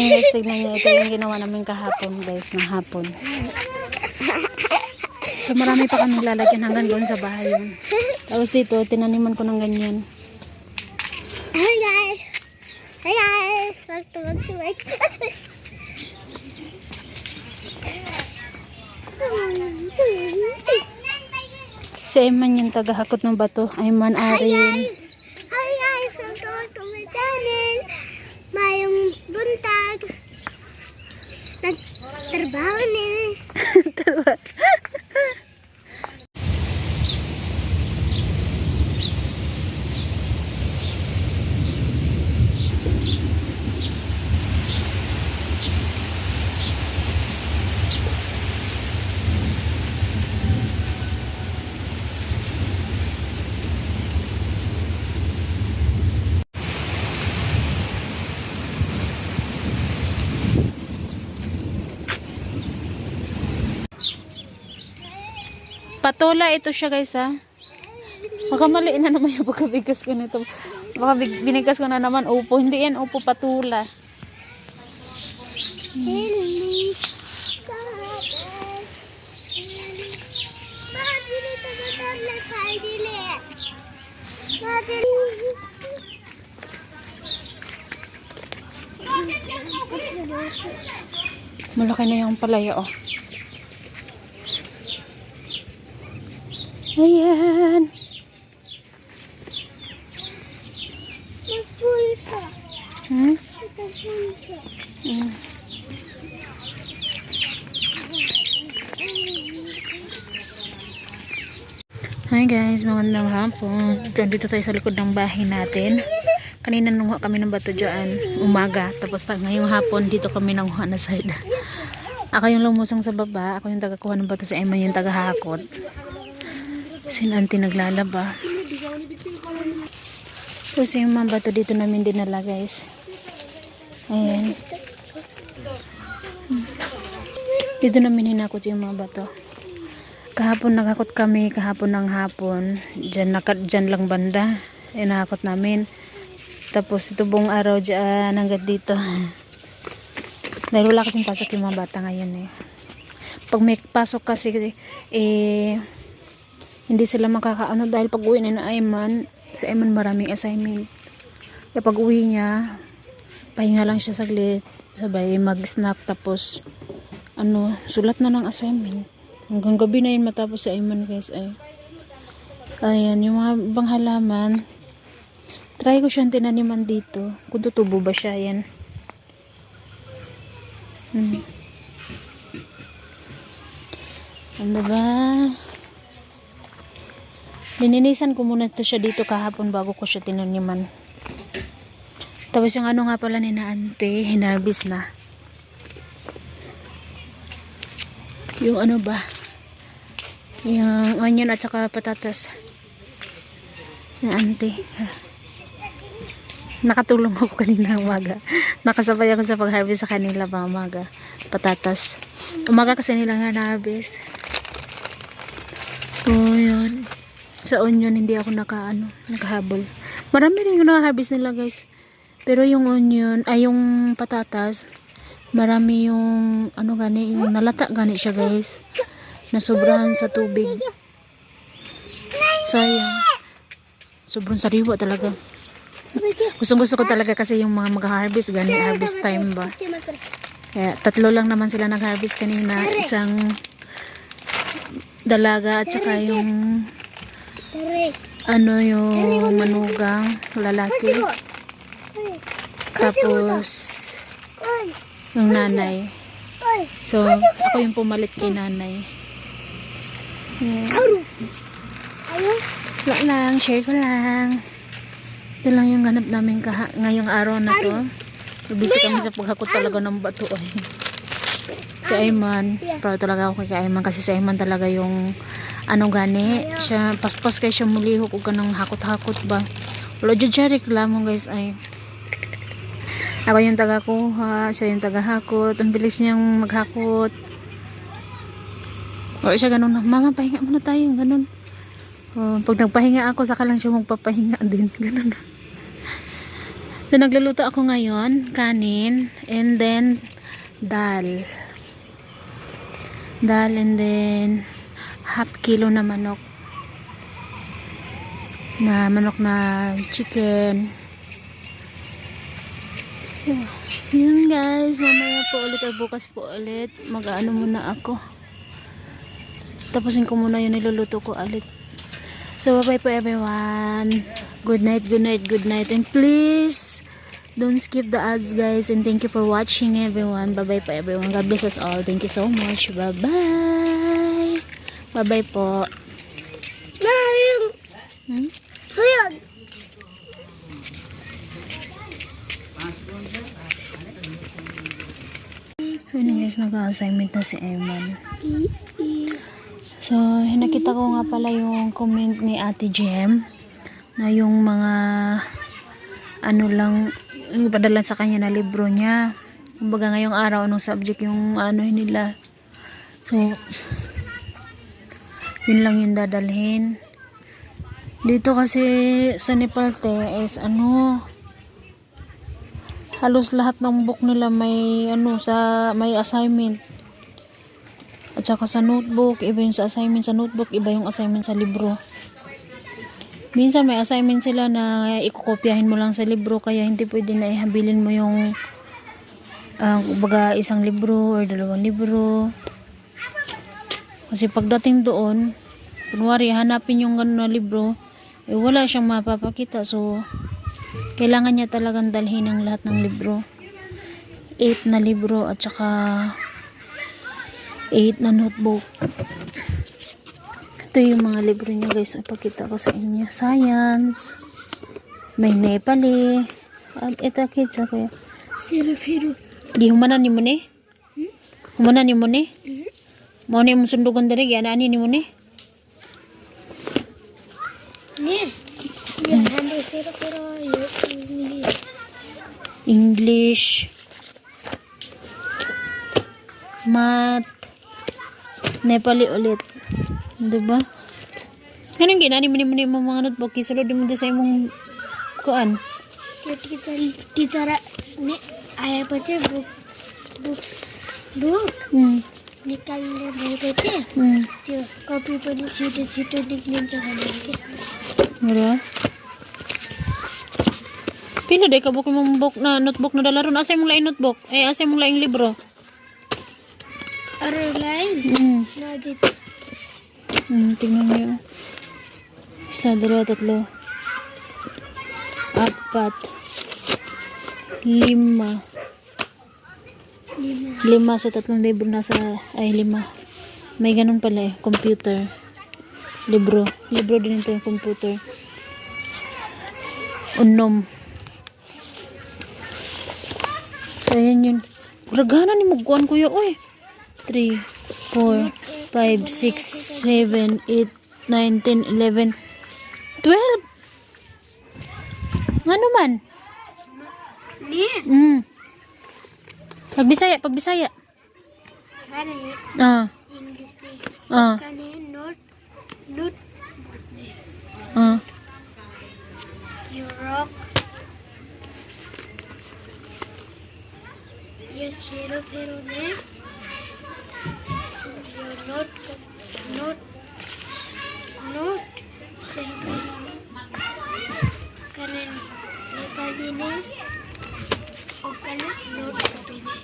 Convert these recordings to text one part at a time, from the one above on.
Ayan guys, tignan nyo. Ito yung ginawa namin kahapon guys, ng hapon. So marami pa kami lalagyan hanggang doon sa bahay yun. Tapos dito, tinaniman ko ng ganyan. Hi guys! Hi guys! Welcome to my Si Eman yung tagahakot ng bato. Ayman Arin. Hi తర్వాత ni. Patola ito siya guys ha. Baka mali na naman yung pagkabigas ko nito. Baka binigas ko na naman upo. Hindi yan upo patula. Bakit Malaki na yung palaya oh. Ayan. Nagpunsa. Hmm? Nagpunsa. Hi guys, magandang hapon. Dito tayo sa likod ng bahay natin. Kanina nungha kami ng bato dyan, umaga. Tapos ngayong hapon, dito kami nanguha na side. Ako yung lumusong sa baba, ako yung tagakuha ng bato, si Emma yung tagahakot. Si Nanti naglalaba. Tapos yung mga bato dito namin dinala guys. Ayan. Dito namin hinakot yung mga bato. Kahapon nakakot kami, kahapon ng hapon. Diyan, naka, diyan lang banda. Inakot namin. Tapos ito buong araw dyan hanggang dito. Dahil wala kasing pasok yung mga bata ngayon eh. Pag may pasok kasi, eh, hindi sila makakaano dahil pag uwi na na Ayman, sa Ayman maraming assignment. Kaya pag uwi niya, pahinga lang siya saglit, sabay mag-snack tapos ano, sulat na ng assignment. Hanggang gabi na yun matapos sa Ayman guys ay. Ayan, yung mga ibang halaman, try ko siyang tinaniman dito. Kung tutubo ba siya, yan. Hmm. Ano ba? Lininisan ko muna to siya dito kahapon bago ko siya tinaniman. Tapos yung ano nga pala ni na ante, hinarbis na. Yung ano ba? Yung onion at saka patatas. Na ante. Nakatulong ako kanina umaga. Nakasabay ako sa pag-harvest sa kanila pa umaga. Patatas. Umaga kasi nila nga na-harvest. Oh, yun. Sa onion, hindi ako naka, ano, nakahabol. Marami rin yung naka-harvest nila, guys. Pero yung onion, ay yung patatas, marami yung, ano gani, yung nalata gani siya, guys. Nasobrahan sa tubig. Sayang. Sobrang sariwa talaga. Gustong gusto ko talaga kasi yung mga mag-harvest, gani, harvest time ba. Kaya tatlo lang naman sila nag-harvest kanina. Isang dalaga at saka yung ano yung manugang lalaki. Tapos yung nanay. So, ako yung pumalit kay nanay. Wala lang, share ko lang. Ito lang yung ganap namin kaha ngayong araw na to. Busy kami sa paghakot talaga ng bato ay. Si Ayman, proud talaga ako kay Ayman kasi si Ayman talaga yung ano gani, siya paspas kay siya mulihok ug kanang hakot-hakot ba. Wala jud siya reklamo guys ay. Ako yung taga kuha, siya yung taga hakot. Ang bilis niyang maghakot. O siya ganun, mama pahinga muna tayo, ganun. O, pag nagpahinga ako, saka lang siya magpapahinga din, ganun. So, nagluluto ako ngayon, kanin, and then, dal. Dal, and then, half kilo na manok. Na manok na chicken. Yun guys, mamaya po ulit o bukas po ulit. Mag-ano muna ako. Tapusin ko muna yung niluluto ko ulit. So, bye-bye po everyone. Good night, good night, good night. And please, don't skip the ads guys. And thank you for watching everyone. Bye-bye po everyone. God bless us all. Thank you so much. Bye-bye. Bye-bye po. Yung Hmm? Guys, nag-assignment na si Eman. So, nakita ko nga pala yung comment ni Ate Jem na yung mga ano lang ipadala sa kanya na libro niya. Kumbaga ngayong araw anong subject yung ano nila. So, yun lang yung dadalhin. Dito kasi sa Nepalte is ano halos lahat ng book nila may ano sa may assignment. At saka sa notebook, iba yung sa assignment sa notebook, iba yung assignment sa libro. Minsan may assignment sila na ikukopyahin mo lang sa libro kaya hindi pwede na ihabilin mo yung ah, kumbaga isang libro or dalawang libro. Kasi pagdating doon, kunwari hanapin yung ganun na libro, eh wala siyang mapapakita. So, kailangan niya talagang dalhin ang lahat ng libro. 8 na libro at saka 8 na notebook. Ito yung mga libro niya guys. Ipakita ko sa inyo. Science. May Nepali. At ito kids ako. Sirap-hirap. Di humanan ni mo ni? Humanan ni mo ni? Mo ni mo sundugan diri gyana ani ni mo ni? Ni. Yan, hando sirap-hirap. Yung English. English. Math. Nepali ulit. Diba? Anong ginani mo ni mo ni mo mga notebook? Isulod mo din sa imong kuan. त्यो teacher teacher ने आएपछि book book book Hmm. निकाल्ने भएपछि Hmm. त्यो कपी पनि छिटो छिटो निक्लिन्छ भनेर के Mura. Pila day ka buko mong book na notebook na dala ron. Asa mong lain notebook? Eh asa mong lain libro? Are lain? Mm. Na dito. Mm, tingnan niyo. Isa, dalawa, tatlo. Apat. Lima. Lima. Lima sa tatlong libro nasa ay lima. May ganun pala eh, computer. Libro. Libro din ito yung computer. Unom. Ayan yun. Ragana ni magkuhan kuya. Uy. 3, 4, 5, 6, 7, 8, 9, 10, 11, 12. Ano man? Ni? Mm. Pagbisaya, pagbisaya. Kani. Ah. English ni. Ah. Kani, not, not pero ne not not not simple kanan Nepali ne o kanan not kapine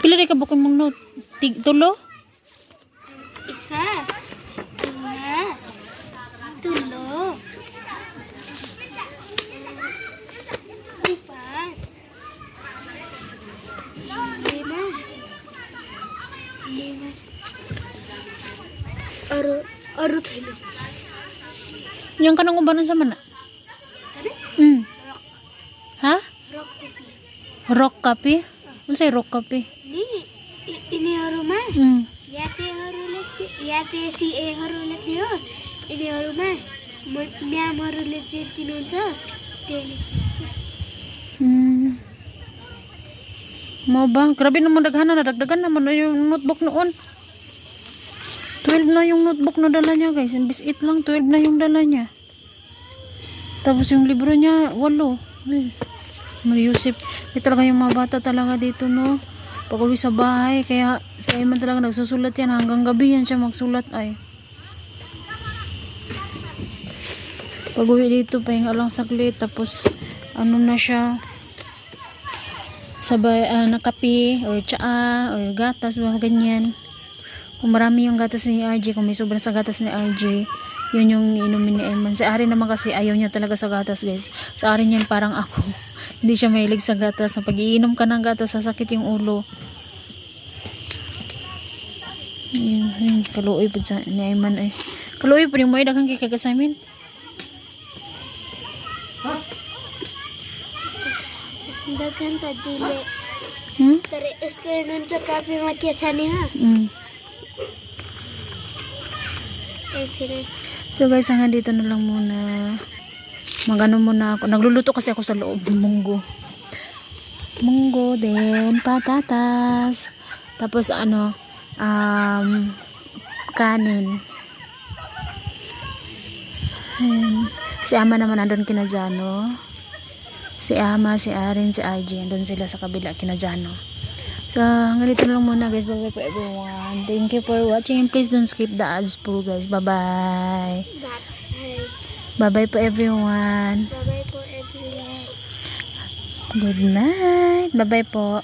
Pila rin ka bukong mong note? Tig, tulo? Isa. अरू अरू छैन Yung kanang ubanan sa mana? अरे Mm. रक Ha? रक कपी Rock copy? Ano sa'yo rock copy? नि यि- यिनीहरूमा Mm. याचेहरू लेख्ने याचेसिएहरू लेख्ने हो यिनीहरूमा म- म्यामहरूले जे दिनुहुन्छ त्यही लेख्नुहुन्छ Mm. Mo ba? Grabe naman daghan na. Dagdagan naman na yung notebook noon. 12 na yung notebook na dala niya guys. Imbis 8 lang, 12 na yung dala niya. Tapos yung libro niya, 8. Ay. Mariusip. Di talaga yung mga bata talaga dito, no? Pag uwi sa bahay, kaya sa iman talaga nagsusulat yan. Hanggang gabi yan siya magsulat ay. Pag uwi dito, pahinga lang saglit. Tapos, ano na siya, sabay, ah, nakapi, or tsaa, or gatas, mga ganyan. Kung marami yung gatas ni RJ, kung may sobra sa gatas ni RJ, yun yung inumin ni Eman. Si Ari naman kasi ayaw niya talaga sa gatas, guys. Sa Ari niyan parang ako. Hindi siya mahilig sa gatas. Pag iinom ka ng gatas, sasakit yung ulo. Yun, yun. Kaluoy po sa ni Eman ay. Kaluoy po yung may dagang kikagasamin. Daghan ta dili. Hmm? Tari iskay nun sa kape makiasa niya. Mm. So guys, hanggang dito na lang muna. Magano muna ako. Nagluluto kasi ako sa loob. Munggo. Munggo din. Patatas. Tapos ano, um, kanin. Ayan. Si Ama naman nandun kina Jano. Si Ama, si Arin, si RJ. Nandun sila sa kabila kina Jano. So, hanggang dito na lang muna guys. Bye-bye po everyone. Thank you for watching. And please don't skip the ads po guys. Bye-bye. Bye. Bye-bye po everyone. Bye-bye po everyone. Good night. Bye-bye po.